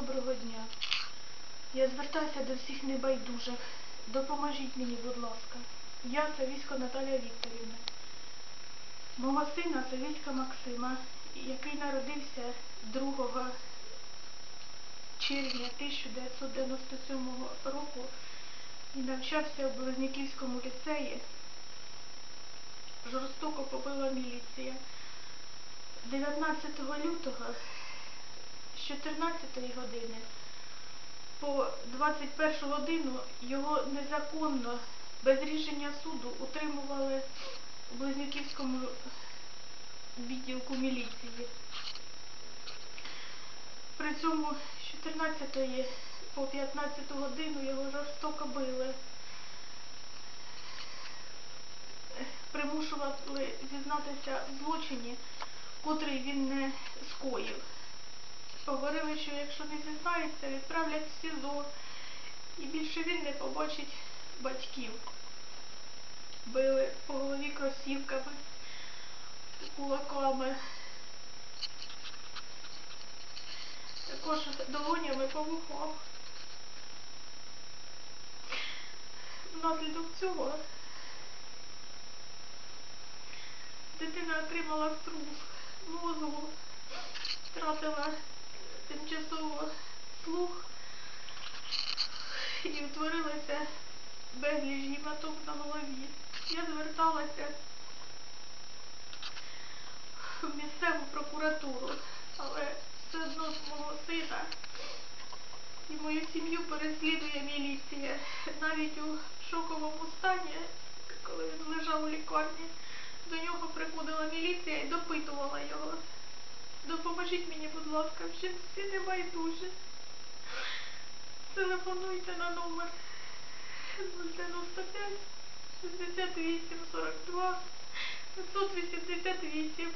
Доброго дня. Я звертаюся до всіх небайдужих. Допоможіть мені, будь ласка. Я Савісько Наталя Вікторівна. Мого сина Савіська Максима, який народився 2 червня 1997 року і навчався в Близняківському ліцеї, жорстоко побила міліція. 19 лютого з 14 години по 21 годину його незаконно без рішення суду утримували у Близнюківському відділку міліції. При цьому з 14 по 15 годину його жорстоко били. Примушували зізнатися в злочині, котрий він не скоїв. Говорили, що якщо не зізнається, відправлять в СІЗО і більше він не побачить батьків. Били по голові кросівками, кулаками. Також долонями по вухам. Внаслідок цього дитина отримала струс мозку, втратила і утворилася безліч гематом на голові. Я зверталася в місцеву прокуратуру, але все одно з мого сина і мою сім'ю переслідує міліція. Навіть у шоковому стані, коли він лежав у лікарні, до нього приходила міліція і допитувала його. Допоможіть мені, будь ласка, ще всі не байдужі. Телефонуйте на номер 095 68 42 588.